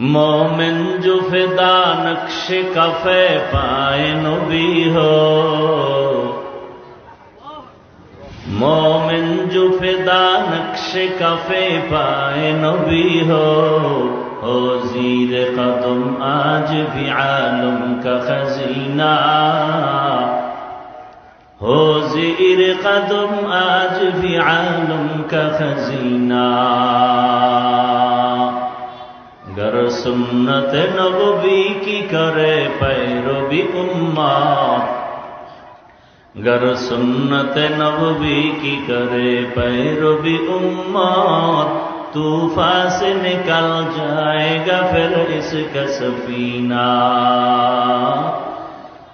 মোমেন জো ফেদা নকশে coffee পায় নবী হো মোমেন জো ফেদা নকশে কফে পায় নবী হো ও জির কদম আজ ভি আলম কা হো জির কদম আজ ভি আলম কা گر سنت نبوی کی کرے پیرو بھی امات گر سنت نبوی کی کرے پیرو بھی امات طوفان سے نکل جائے گا پھر اس کا سفینہ۔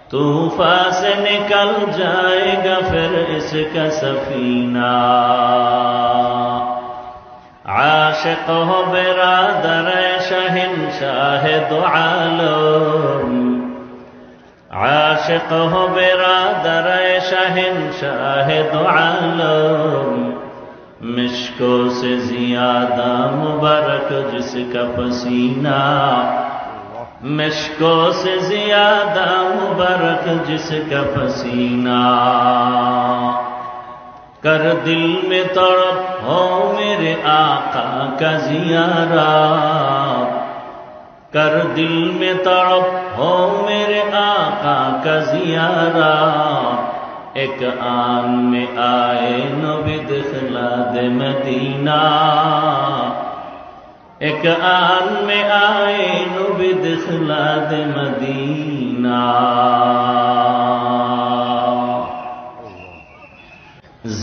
طوفان سے نکل جائے گا پھر اس کا سفینہ۔ عاشق ہو برادر شہن شاہد عالم۔ عاشق ہو برادر شہن شاہد عالم۔ مشکوں سے زیادہ مبارک جس کا پسینہ۔ مشکوں سے زیادہ مبارک جس کا پسینہ۔ کر دل میں تڑپ ہو میرے آقا کا زیارہ۔ کر دل میں تڑپ ہو میرے آقا کا زیارہ۔ ایک آن میں آئے نبی دخلا دے مدینہ۔ ایک آن میں آئے نبی دخلا دے مدینہ۔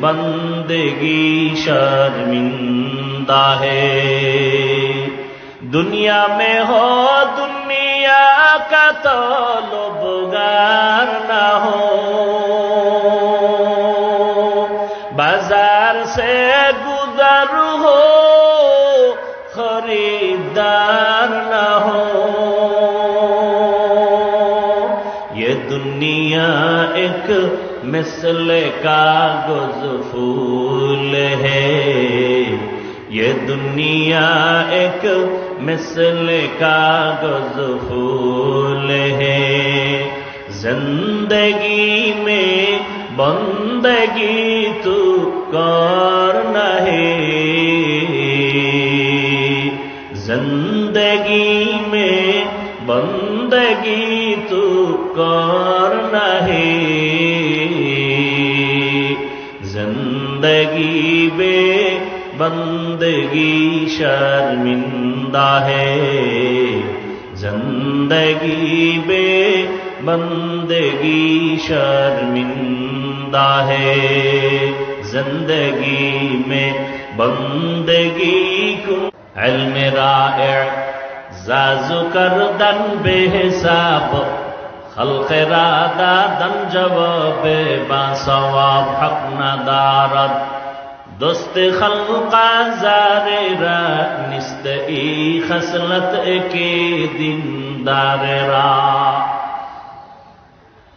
بندگی شرمندہ ہے دنیا میں ہو دنیا کا تو لبگار نہ ہو بازار سے گزر ہو یہ دنیا ایک مثل کاغذ پھول ہے۔ یہ دنیا ایک مثل کاغذ پھول ہے۔ زندگی میں بندگی تو کر نہیں۔ زندگی میں بندگی تو کر نہیں۔ زندگی بے بندگی شرمندہ ہے۔ زندگی بے بندگی شرمندہ ہے۔ زندگی میں بندگی کو علم رائع زازو کردن بے حساب۔ خلق را دادن جواب با ثواب حق ندارد دوست خلقا زار را نست ای خسلت اکی دین دار را.